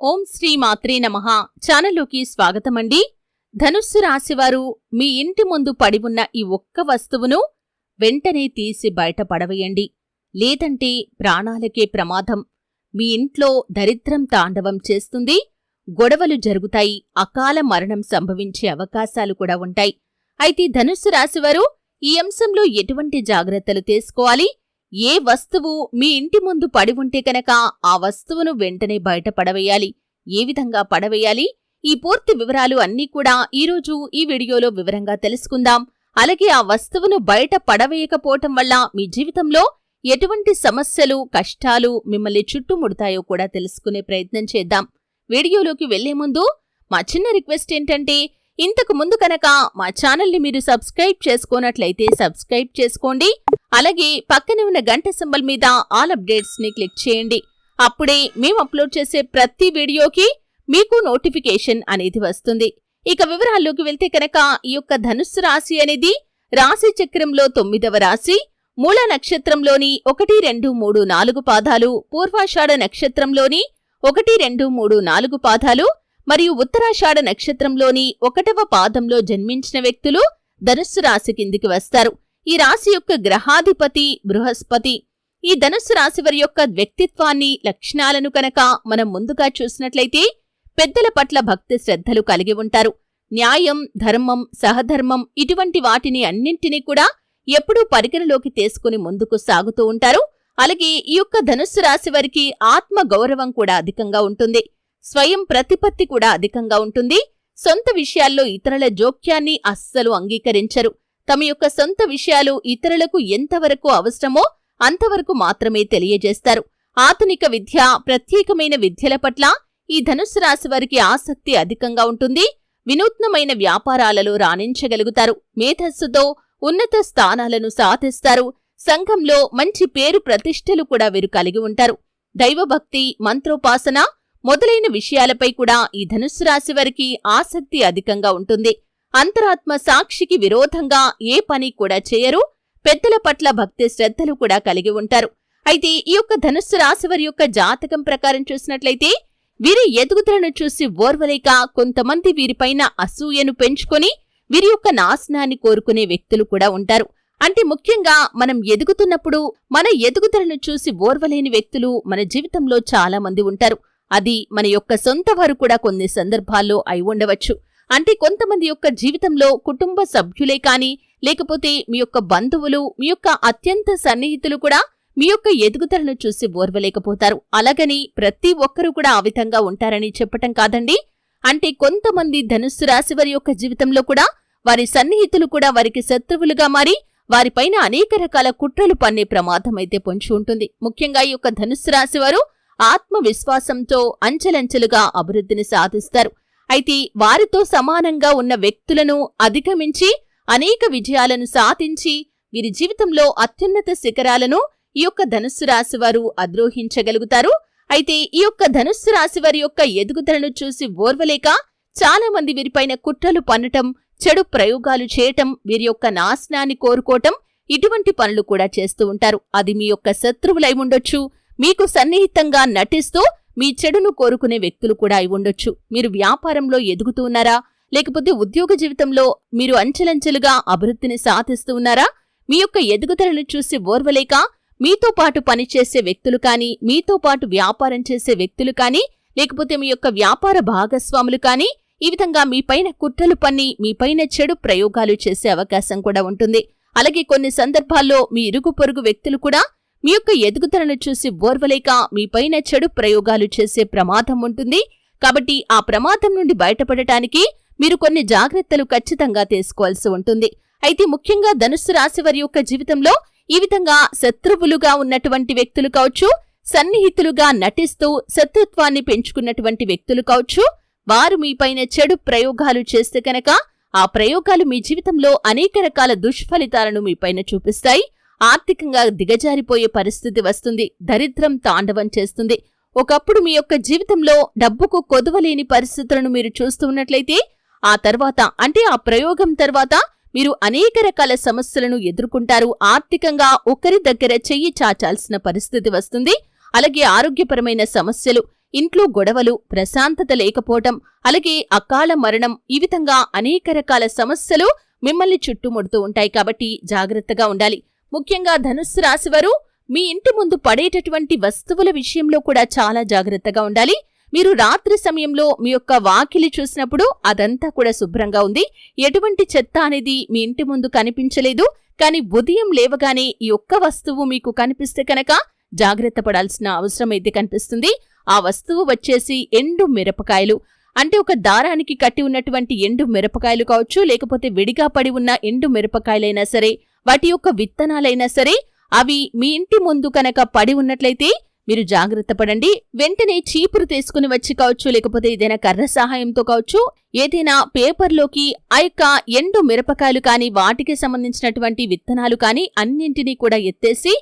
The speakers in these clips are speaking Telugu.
ఓం శ్రీ మాత్రే నమ. ఛానల్లోకి స్వాగతమండి. ధనుస్సు రాశివారు మీ ఇంటి ముందు పడి ఉన్న ఈ ఒక్క వస్తువును వెంటనే తీసి బయట పడవేయండి. లేదంటే ప్రాణాలకే ప్రమాదం. మీ ఇంట్లో దరిద్రం తాండవం చేస్తుంది. గొడవలు జరుగుతాయి. అకాల మరణం సంభవించే అవకాశాలు కూడా ఉంటాయి. అయితే ధనుస్సు రాశివారు ఈ అంశంలో ఎటువంటి జాగ్రత్తలు తీసుకోవాలి? ఏ వస్తువు మీ ఇంటి ముందు పడి ఉంటే కనుక ఆ వస్తువును వెంటనే బయట పడవేయాలి. ఏ విధంగా పడవేయాలి? ఈ పూర్తి వివరాలు అన్నీ కూడా ఈరోజు ఈ వీడియోలో వివరంగా తెలుసుకుందాం. అలాగే ఆ వస్తువును బయట పడవేయకపోవటం వల్ల మీ జీవితంలో ఎటువంటి సమస్యలు కష్టాలు మిమ్మల్ని చుట్టుముడతాయో కూడా తెలుసుకునే ప్రయత్నం చేద్దాం. వీడియోలోకి వెళ్ళే ముందు మా చిన్న రిక్వెస్ట్ ఏంటంటే ఇంతకు ముందు కనుక మా ఛానల్ని మీరు సబ్స్క్రైబ్ చేసుకున్నట్లయితే సబ్స్క్రైబ్ చేసుకోండి. అలాగే పక్కనే ఉన్న గంట సింబల్ మీద ఆల్ అప్డేట్స్ని క్లిక్ చేయండి. అప్పుడే మేము అప్లోడ్ చేసే ప్రతి వీడియోకి మీకు నోటిఫికేషన్ అనేది వస్తుంది. ఇక వివరాల్లోకి వెళ్తే కనుక ఈ యొక్క ధనుస్సు రాశి అనేది రాశి చక్రంలో తొమ్మిదవ రాశి మూల నక్షత్రంలోని ఒకటి రెండు మూడు నాలుగు పాదాలు పూర్వాషాఢ నక్షత్రంలోని ఒకటి రెండు మూడు నాలుగు పాదాలు మరియు ఉత్తరాషాఢ నక్షత్రంలోని ఒకటవ పాదంలో జన్మించిన వ్యక్తులు ధనుస్సు రాశి కిందికి వస్తారు. ఈ రాశి యొక్క గ్రహాధిపతి బృహస్పతి. ఈ ధనుస్సు రాశి వారి యొక్క వ్యక్తిత్వాన్ని లక్షణాలను కనుక మనం ముందుగా చూసినట్లయితే పెద్దల పట్ల భక్తి శ్రద్ధలు కలిగి ఉంటారు. న్యాయం ధర్మం సహధర్మం ఇటువంటి వాటిని అన్నింటినీ కూడా ఎప్పుడూ పరిగణలోకి తీసుకుని ముందుకు సాగుతూ ఉంటారు. అలాగే ఈ యొక్క ధనుస్సు రాశి వారికి ఆత్మ గౌరవం కూడా అధికంగా ఉంటుంది. స్వయం ప్రతిపత్తి కూడా అధికంగా ఉంటుంది. సొంత విషయాల్లో ఇతరుల జోక్యాన్ని అస్సలు అంగీకరించరు. తమ యొక్క సొంత విషయాలు ఇతరులకు ఎంతవరకు అవసరమో అంతవరకు మాత్రమే తెలియజేస్తారు. ఆధునిక విద్య ప్రత్యేకమైన విద్యల పట్ల ఈ ధనుసు రాశి వారికి ఆసక్తి అధికంగా ఉంటుంది. వినూత్నమైన వ్యాపారాలలో రాణించగలుగుతారు. మేధస్సుతో ఉన్నత స్థానాలను సాధిస్తారు. సంఘంలో మంచి పేరు ప్రతిష్టలు కూడా వీరు కలిగి ఉంటారు. దైవభక్తి మంత్రోపాసన మొదలైన విషయాలపై కూడా ఈ ధనుస్సు రాశి వారికి ఆసక్తి అధికంగా ఉంటుంది. అంతరాత్మ సాక్షికి విరోధంగా ఏ పని కూడా చేయరు. పెద్దల పట్ల భక్తి శ్రద్ధలు కూడా కలిగి ఉంటారు. అయితే ఈ యొక్క ధనుస్సు రాశి వారి యొక్క జాతకం ప్రకారం చూసినట్లయితే వీరి ఎదుగుదలను చూసి ఓర్వలేక కొంతమంది వీరిపైన అసూయను పెంచుకొని వీరి యొక్క నాశనాన్ని కోరుకునే వ్యక్తులు కూడా ఉంటారు. అంటే ముఖ్యంగా మనం ఎదుగుతున్నప్పుడు మన ఎదుగుదలను చూసి ఓర్వలేని వ్యక్తులు మన జీవితంలో చాలా మంది ఉంటారు. అది మన యొక్క సొంత వారు కూడా కొన్ని సందర్భాల్లో అయి ఉండవచ్చు. అంటే కొంతమంది యొక్క జీవితంలో కుటుంబ సభ్యులే కానీ లేకపోతే మీ యొక్క బంధువులు మీ యొక్క అత్యంత సన్నిహితులు కూడా మీ యొక్క ఎదుగుదలను చూసి ఓర్వలేకపోతారు. అలాగని ప్రతి ఒక్కరూ కూడా ఆ విధంగా ఉంటారని చెప్పటం కాదండి. అంటే కొంతమంది ధనుస్సు రాశి వారి యొక్క జీవితంలో కూడా వారి సన్నిహితులు కూడా వారికి శత్రువులుగా మారి వారిపైన అనేక రకాల కుట్రలు పన్నే ప్రమాదం అయితే పొంచి ఉంటుంది. ముఖ్యంగా ఈ యొక్క ధనుస్సు రాశి వారు ఆత్మవిశ్వాసంతో అంచెలంచెలుగా అభివృద్ధిని సాధిస్తారు. అయితే వారితో సమానంగా ఉన్న వ్యక్తులను అధిగమించి అనేక విజయాలను సాధించి వీరి జీవితంలో అత్యున్నత శిఖరాలను ఈ యొక్క ధనుస్సు రాశి వారు అద్రోహించగలుగుతారు అయితే ఈ యొక్క ధనుస్సు రాశి వారి యొక్క ఎదుగుదలను చూసి ఓర్వలేక చాలా మంది వీరిపైన కుట్రలు పన్నటం చెడు ప్రయోగాలు చేయటం వీరి యొక్క నాశనాన్ని కోరుకోవటం ఇటువంటి పనులు కూడా చేస్తూ ఉంటారు. అది మీ యొక్క శత్రువులై ఉండొచ్చు. మీకు సన్నిహితంగా నటిస్తూ మీ చెడును కోరుకునే వ్యక్తులు కూడా అయి ఉండొచ్చు. మీరు వ్యాపారంలో ఎదుగుతూ ఉన్నారా? లేకపోతే ఉద్యోగ జీవితంలో మీరు అంచెలంచెలుగా అభివృద్ధిని సాధిస్తూ ఉన్నారా? మీ యొక్క ఎదుగుదలను చూసి ఓర్వలేక మీతో పాటు పనిచేసే వ్యక్తులు కానీ మీతో పాటు వ్యాపారం చేసే వ్యక్తులు కానీ లేకపోతే మీ యొక్క వ్యాపార భాగస్వాములు కానీ ఈ విధంగా మీపైన కుట్రలు పన్ని మీపైన చెడు ప్రయోగాలు చేసే అవకాశం కూడా ఉంటుంది. అలాగే కొన్ని సందర్భాల్లో మీ ఇరుగు పొరుగు వ్యక్తులు కూడా మీ యొక్క ఎదుగుదలను చూసి ఓర్వలేక మీపైన చెడు ప్రయోగాలు చేసే ప్రమాదం ఉంటుంది. కాబట్టి ఆ ప్రమాదం నుండి బయటపడటానికి మీరు కొన్ని జాగ్రత్తలు ఖచ్చితంగా తీసుకోవాల్సి ఉంటుంది. అయితే ముఖ్యంగా ధనుస్సు రాశి వారి యొక్క జీవితంలో ఈ విధంగా శత్రువులుగా ఉన్నటువంటి వ్యక్తులు కావచ్చు సన్నిహితులుగా నటిస్తూ శత్రుత్వాన్ని పెంచుకున్నటువంటి వ్యక్తులు కావచ్చు వారు మీపైన చెడు ప్రయోగాలు చేస్తే కనుక ఆ ప్రయోగాలు మీ జీవితంలో అనేక రకాల దుష్ఫలితాలను మీపైన చూపిస్తాయి. ఆర్థికంగా దిగజారిపోయే పరిస్థితి వస్తుంది. దరిద్రం తాండవం చేస్తుంది. ఒకప్పుడు మీ యొక్క జీవితంలో డబ్బుకు కొదవలేని పరిస్థితులను మీరు చూస్తూ ఉన్నట్లయితే ఆ తర్వాత అంటే ఆ ప్రయోగం తర్వాత మీరు అనేక రకాల సమస్యలను ఎదుర్కొంటారు. ఆర్థికంగా ఒకరి దగ్గర చెయ్యి చాచాల్సిన పరిస్థితి వస్తుంది. అలాగే ఆరోగ్యపరమైన సమస్యలు ఇంట్లో గొడవలు ప్రశాంతత లేకపోవటం అలాగే అకాల మరణం ఈ విధంగా అనేక రకాల సమస్యలు మిమ్మల్ని చుట్టుముడుతూ ఉంటాయి. కాబట్టి జాగ్రత్తగా ఉండాలి. ముఖ్యంగా ధనుస్సు రాశివారు మీ ఇంటి ముందు పడేటటువంటి వస్తువుల విషయంలో కూడా చాలా జాగ్రత్తగా ఉండాలి. మీరు రాత్రి సమయంలో మీ యొక్క వాకిలి చూసినప్పుడు అదంతా కూడా శుభ్రంగా ఉంది. ఎటువంటి చెత్త అనేది మీ ఇంటి ముందు కనిపించలేదు. కానీ ఉదయం లేవగానే ఈ ఒక్క వస్తువు మీకు కనిపిస్తే కనుక జాగ్రత్త పడాల్సిన అవసరం అయితే కనిపిస్తుంది. ఆ వస్తువు వచ్చేసి ఎండు మిరపకాయలు. అంటే ఒక దారానికి కట్టి ఉన్నటువంటి ఎండు మిరపకాయలు కావచ్చు లేకపోతే విడిగా పడి ఉన్న ఎండు మిరపకాయలైనా సరే వాటి యొక్క విత్తనాలైనా సరే అవి మీ ఇంటి ముందు కనుక పడి ఉన్నట్లయితే మీరు జాగ్రత్త పడండి. వెంటనే చీపురు తీసుకుని వచ్చి కావచ్చు లేకపోతే ఏదైనా కర్ర సహాయంతో కావచ్చు ఏదైనా పేపర్లోకి ఆ యొక్క ఎండు మిరపకాయలు కానీ వాటికి సంబంధించినటువంటి విత్తనాలు కానీ అన్నింటినీ కూడా ఎత్తేసి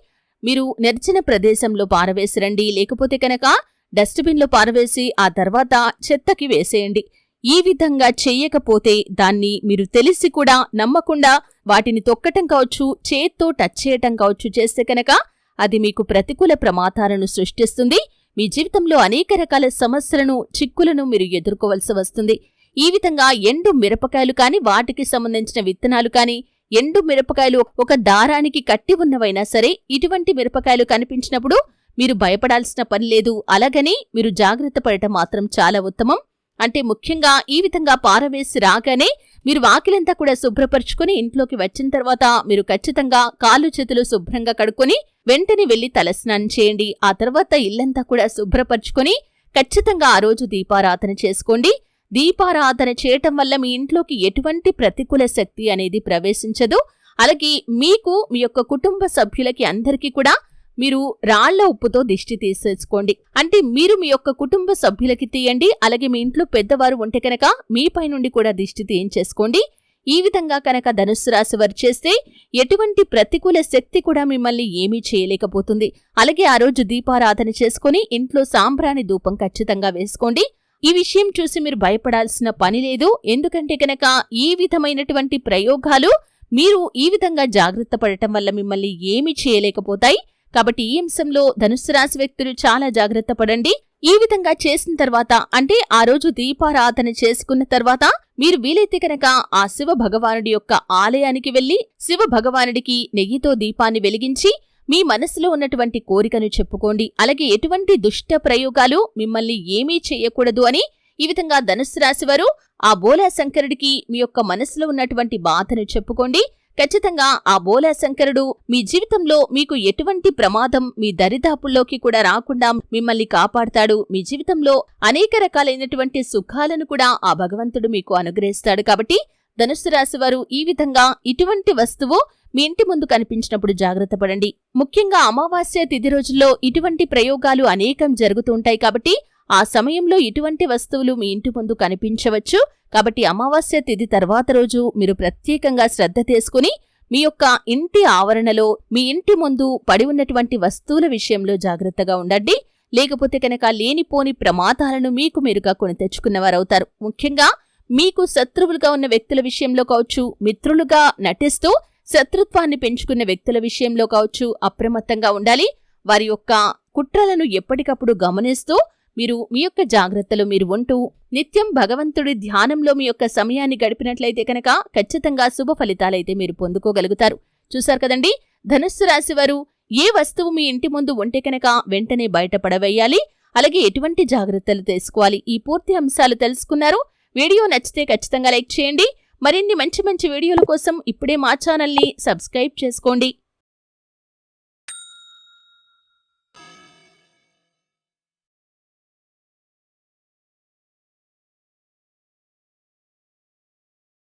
మీరు నిర్జన ప్రదేశంలో పారవేసిరండి లేకపోతే కనుక డస్ట్బిన్లో పారవేసి ఆ తర్వాత చెత్తకి వేసేయండి. ఈ విధంగా చెయ్యకపోతే దాన్ని మీరు తెలిసి కూడా నమ్మకుండా వాటిని తొక్కటం కావచ్చు చేత్తో టచ్ చేయటం కావచ్చు చేస్తే కనుక అది మీకు ప్రతికూల ప్రమాదాలను సృష్టిస్తుంది. మీ జీవితంలో అనేక రకాల సమస్యలను చిక్కులను మీరు ఎదుర్కోవలసి వస్తుంది. ఈ విధంగా ఎండు మిరపకాయలు కానీ వాటికి సంబంధించిన విత్తనాలు కానీ ఎండు మిరపకాయలు ఒక దారానికి కట్టి ఉన్నవైనా సరే ఇటువంటి మిరపకాయలు కనిపించినప్పుడు మీరు భయపడాల్సిన పని లేదు. అలాగని మీరు జాగ్రత్త పడటం మాత్రం చాలా ఉత్తమం. అంటే ముఖ్యంగా ఈ విధంగా పారవేసి రాగానే మీరు వాకిలంతా కూడా శుభ్రపరుచుకుని ఇంట్లోకి వచ్చిన తర్వాత మీరు ఖచ్చితంగా కాళ్ళు చేతులు శుభ్రంగా కడుక్కొని వెంటనే వెళ్ళి తలస్నానం చేయండి. ఆ తర్వాత ఇల్లంతా కూడా శుభ్రపరుచుకొని ఖచ్చితంగా ఆ రోజు దీపారాధన చేసుకోండి. దీపారాధన చేయటం వల్ల మీ ఇంట్లోకి ఎటువంటి ప్రతికూల శక్తి అనేది ప్రవేశించదు. అలాగే మీకు మీ యొక్క కుటుంబ సభ్యులకి అందరికీ కూడా మీరు రాళ్ళ ఉప్పుతో దిష్టి తీసేసుకోండి. అంటే మీరు మీ యొక్క కుటుంబ సభ్యులకి తీయండి అలాగే మీ ఇంట్లో పెద్దవారు ఉంటే కనుక మీపై నుండి కూడా దిష్టి తీయించేసుకోండి. ఈ విధంగా కనుక ధనుస్సు రాశి వారు చేస్తే ఎటువంటి ప్రతికూల శక్తి కూడా మిమ్మల్ని ఏమీ చేయలేకపోతుంది. అలాగే ఆ రోజు దీపారాధన చేసుకుని ఇంట్లో సాంబ్రాణి ధూపం ఖచ్చితంగా వేసుకోండి. ఈ విషయం చూసి మీరు భయపడాల్సిన పని లేదు. ఎందుకంటే కనుక ఈ విధమైనటువంటి ప్రయోగాలు మీరు ఈ విధంగా జాగ్రత్త పడటం వల్ల మిమ్మల్ని ఏమి చేయలేకపోతాయి. కాబట్టి ఈ అంశంలో ధనుస్సు రాశి వ్యక్తులు చాలా జాగ్రత్త పడండి. ఈ విధంగా చేసిన తర్వాత అంటే ఆ రోజు దీపారాధన చేసుకున్న తర్వాత మీరు వీలైతే కనుక ఆ శివ భగవానుడి యొక్క ఆలయానికి వెళ్ళి శివ భగవానుడికి నెయ్యితో దీపాన్ని వెలిగించి మీ మనసులో ఉన్నటువంటి కోరికను చెప్పుకోండి. అలాగే ఎటువంటి దుష్ట ప్రయోగాలు మిమ్మల్ని ఏమీ చేయకూడదు అని ఈ విధంగా ధనుస్సు రాశివారు ఆ బోలా శంకరుడికి మీ యొక్క మనసులో ఉన్నటువంటి బాధను చెప్పుకోండి. ఖచ్చితంగా ఆ బోలా శంకరుడు మీ జీవితంలో మీకు ఎటువంటి ప్రమాదం మీ దరిదాపుల్లోకి కూడా రాకుండా మిమ్మల్ని కాపాడతాడు. మీ జీవితంలో అనేక రకాలైనటువంటి సుఖాలను కూడా ఆ భగవంతుడు మీకు అనుగ్రహిస్తాడు. కాబట్టి ధనుస్సు రాశి వారు ఈ విధంగా ఇటువంటి వస్తువు మీ ఇంటి ముందు కనిపించినప్పుడు జాగ్రత్త పడండి. ముఖ్యంగా అమావాస్య తిథి రోజుల్లో ఇటువంటి ప్రయోగాలు అనేకం జరుగుతుంటాయి కాబట్టి ఆ సమయంలో ఇటువంటి వస్తువులు మీ ఇంటి ముందు కనిపించవచ్చు. కాబట్టి అమావాస్య తిథి తర్వాత రోజు మీరు ప్రత్యేకంగా శ్రద్ధ తీసుకుని మీ యొక్క ఇంటి ఆవరణలో మీ ఇంటి ముందు పడి ఉన్నటువంటి వస్తువుల విషయంలో జాగ్రత్తగా ఉండండి. లేకపోతే కనుక లేనిపోని ప్రమాదాలను మీకు మీరుగా కొని తెచ్చుకున్నవారవుతారు. ముఖ్యంగా మీకు శత్రువులుగా ఉన్న వ్యక్తుల విషయంలో కావచ్చు మిత్రులుగా నటిస్తూ శత్రుత్వాన్ని పెంచుకున్న వ్యక్తుల విషయంలో కావచ్చు అప్రమత్తంగా ఉండాలి. వారి యొక్క కుట్రలను ఎప్పటికప్పుడు గమనిస్తూ మీరు మీ యొక్క జాగ్రత్తలు మీరు ఉంటూ నిత్యం భగవంతుడి ధ్యానంలో మీ యొక్క సమయాన్ని గడిపినట్లయితే కనుక ఖచ్చితంగా శుభ ఫలితాలైతే మీరు పొందుకోగలుగుతారు. చూశారు కదండి? ధనుస్సు రాశివారు ఏ వస్తువు మీ ఇంటి ముందు ఉంటే కనుక వెంటనే బయటపడవేయాలి అలాగే ఎటువంటి జాగ్రత్తలు తీసుకోవాలి? ఈ పూర్తి అంశాలు తెలుసుకున్నారు. వీడియో నచ్చితే ఖచ్చితంగా లైక్ చేయండి. మరిన్ని మంచి మంచి వీడియోల కోసం ఇప్పుడే మా ఛానల్ని సబ్స్క్రైబ్ చేసుకోండి.